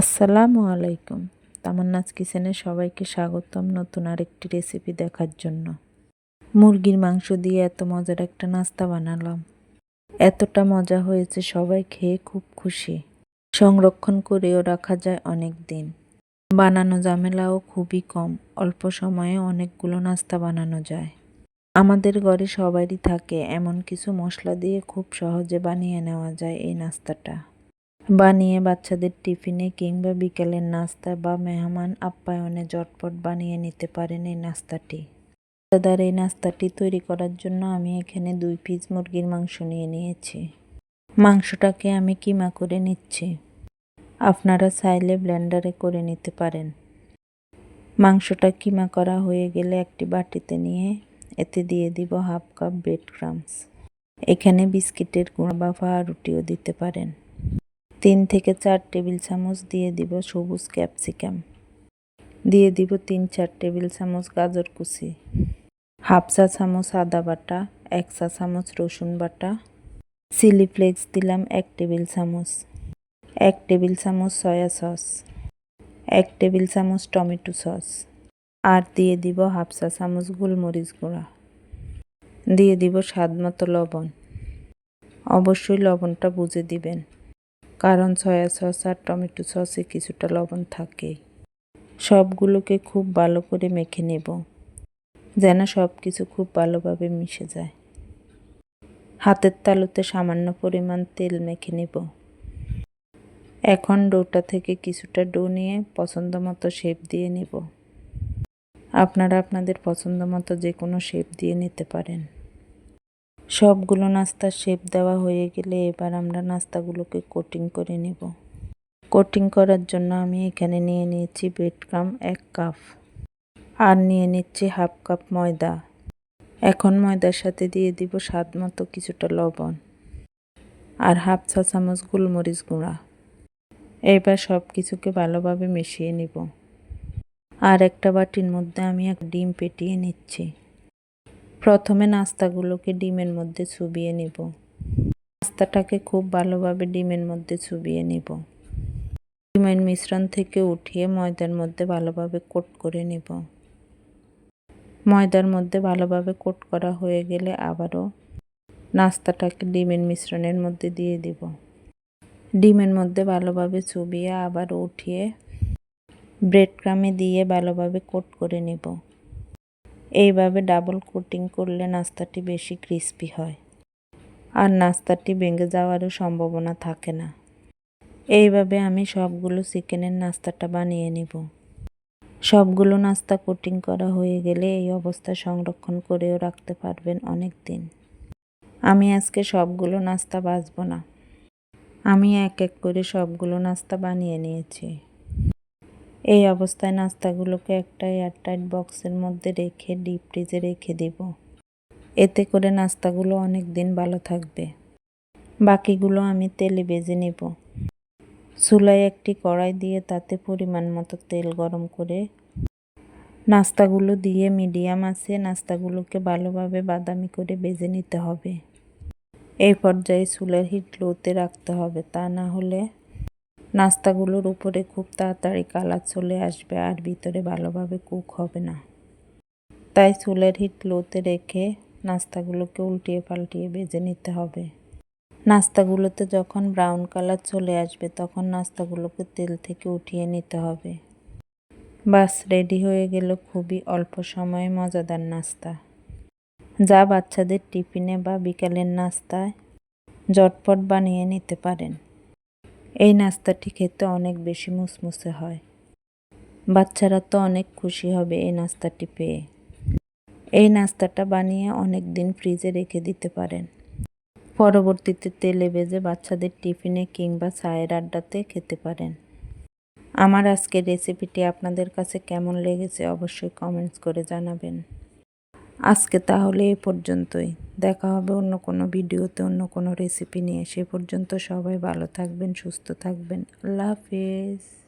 আসসালামু আলাইকুম। তামান্নাজ কিচেনে সবাইকে স্বাগতম নতুন আরেকটি রেসিপি দেখার জন্য। মুরগির মাংস দিয়ে এত মজার একটা নাস্তা বানালাম। এতটা মজা হয়েছে, সবাই খেয়ে খুব খুশি। সংরক্ষণ করেও রাখা যায় অনেক দিন। বানানো ঝামেলাও খুবই কম, অল্প সময়ে অনেকগুলো নাস্তা বানানো যায়। আমাদের ঘরে সবারই থাকে এমন কিছু মশলা দিয়ে খুব সহজে বানিয়ে নেওয়া যায় এই নাস্তাটা। বানিয়ে বাচ্চাদের টিফিনে কিংবা বিকেলের নাস্তা বা মেহমান আপ্যায়নে জটপট বানিয়ে নিতে পারেন এই নাস্তাটি। দাদার এই নাস্তাটি তৈরি করার জন্য আমি এখানে দুই পিস মুরগির মাংস নিয়ে নিয়েছি। মাংসটাকে আমি কিমা করে নিচ্ছি। আপনারা চাইলে ব্লেন্ডারে করে নিতে পারেন। মাংসটা কিমা করা হয়ে গেলে একটি বাটিতে নিয়ে এতে দিয়ে দিব হাফ কাপ ব্রেড ক্রামস। এখানে বিস্কিটের গুঁড়া বা রুটিও দিতে পারেন। তিন থেকে চার টেবিল চামচ দিয়ে দিব সবুজ ক্যাপসিকাম। দিয়ে দিব তিন চার টেবিল চামচ গাজর কুচি। হাফ চা চামচ আদা বাটা, এক চা চামচ রসুন বাটা। চিলি ফ্লেক্স দিলাম এক টেবিল চামচ। এক টেবিল চামচ সয়া সস। এক টেবিল চামচ টমেটো সস। আর দিয়ে দিব হাফ চা চামচ গোলমরিচ গুঁড়া। দিয়ে দিব স্বাদ মতো লবণ। অবশ্যই লবণটা বুঝে দিবেন। কারণ সয়া সস আর টমেটো সসে কিছুটা লবণ থাকে। সবগুলোকে খুব ভালো করে মেখে নেব, যেন সব কিছু খুব ভালোভাবে মিশে যায়। হাতের তালুতে সামান্য পরিমাণ তেল মেখে নেব। এখন ডোটা থেকে কিছুটা ডো নিয়ে পছন্দ মতো শেপ দিয়ে নেব। আপনারা আপনাদের পছন্দ মতো যে কোনো শেপ দিয়ে নিতে পারেন। সবগুলো নাস্তার শেপ দেওয়া হয়ে গেলে এবার আমরা নাস্তাগুলোকে কোটিং করে নেব। কোটিং করার জন্য আমি এখানে নিয়ে নিয়েছি ব্রেড ক্রাম এক কাপ আর নিয়ে নিচ্ছি হাফ কাপ ময়দা। এখন ময়দার সাথে দিয়ে দিব স্বাদ মতো কিছুটা লবণ আর হাফ চা চামচ গোলমরিচ গুঁড়া। এবার সব কিছুকে ভালোভাবে মিশিয়ে নিব। আর একটা বাটির মধ্যে আমি এক ডিম পেটিয়ে নিচ্ছি। প্রথমে নাস্তাগুলোকে ডিমের মধ্যে চুবিয়ে নেব। নাস্তাটাকে খুব ভালোভাবে ডিমের মধ্যে চুবিয়ে নেব। ডিমের মিশ্রণ থেকে উঠিয়ে ময়দার মধ্যে ভালোভাবে কোট করে নেব। ময়দার মধ্যে ভালোভাবে কোট করা হয়ে গেলে আবারও নাস্তাটাকে ডিমের মিশ্রণের মধ্যে দিয়ে দিব। ডিমের মধ্যে ভালোভাবে চুবিয়ে আবার উঠিয়ে ব্রেড ক্রামে দিয়ে ভালোভাবে কোট করে নেব। এইভাবে ডাবল কোটিং করলে নাস্তাটি বেশি ক্রিস্পি হয়। আর নাস্তাটি ভেঙে যাওয়ারও সম্ভাবনা থাকে না। এইভাবে আমি সবগুলো চিকেনের নাস্তাটা বানিয়ে নেব। সবগুলো নাস্তা কোটিং করা হয়ে গেলে এই অবস্থা সংরক্ষণ করেও রাখতে পারবেন অনেক দিন আমি আজকে সবগুলো নাস্তা বাজবো না। আমি এক এক করে সবগুলো নাস্তা বানিয়ে নিয়েছি। এই অবস্থায় নাস্তাগুলোকে একটা এয়ারটাইট বক্সের মধ্যে রেখে, ডিপ ফ্রিজে রেখে দিব। এতে করে নাস্তাগুলো অনেক দিন ভালো থাকবে। বাকিগুলো আমি তেলে বেজে নেব। চুলায় একটি কড়াই দিয়ে তাতে পরিমাণ মতো তেল গরম করে নাস্তাগুলো দিয়ে মিডিয়াম আছে, নাস্তাগুলোকে ভালোভাবে বাদামি করে বেজে নিতে হবে। এই পর্যায়ে চুলের হিট লোতে রাখতে হবে। তা না হলে নাস্তাগুলোর উপরে খুব তাড়াতাড়ি কালার চলে আসবে আর ভিতরে ভালোভাবে কুক হবে না। তাই চুলের হিট লোতে রেখে নাস্তাগুলোকে উল্টিয়ে পাল্টিয়ে বেজে নিতে হবে। নাস্তাগুলোতে যখন ব্রাউন কালার চলে আসবে তখন নাস্তাগুলোকে তেল থেকে উঠিয়ে নিতে হবে। বাস, রেডি হয়ে গেল খুবই অল্প সময়ে মজাদার নাস্তা। যা বাচ্চাদের টিফিনে বা বিকালের নাস্তায় জটপট বানিয়ে নিতে পারেন। এই নাস্তাটি খেতে অনেক বেশি মুসমুসে হয়। বাচ্চারা তো অনেক খুশি হবে এই নাস্তাটি পেয়ে। এই নাস্তাটা বানিয়ে অনেক দিন ফ্রিজে রেখে দিতে পারেন। পরবর্তীতে তেলে ভেজে বাচ্চাদের টিফিনে কিংবা চায়ের আড্ডাতে খেতে পারেন। আমার আজকের রেসিপিটি আপনাদের কাছে কেমন লেগেছে অবশ্যই কমেন্টস করে জানাবেন। আজকে তাহলে এ পর্যন্তই। দেখা হবে অন্য কোনো ভিডিওতে, অন্য কোনো রেসিপি নিয়ে। সে পর্যন্ত সবাই ভালো থাকবেন, সুস্থ থাকবেন। আল্লাহ হাফিজ।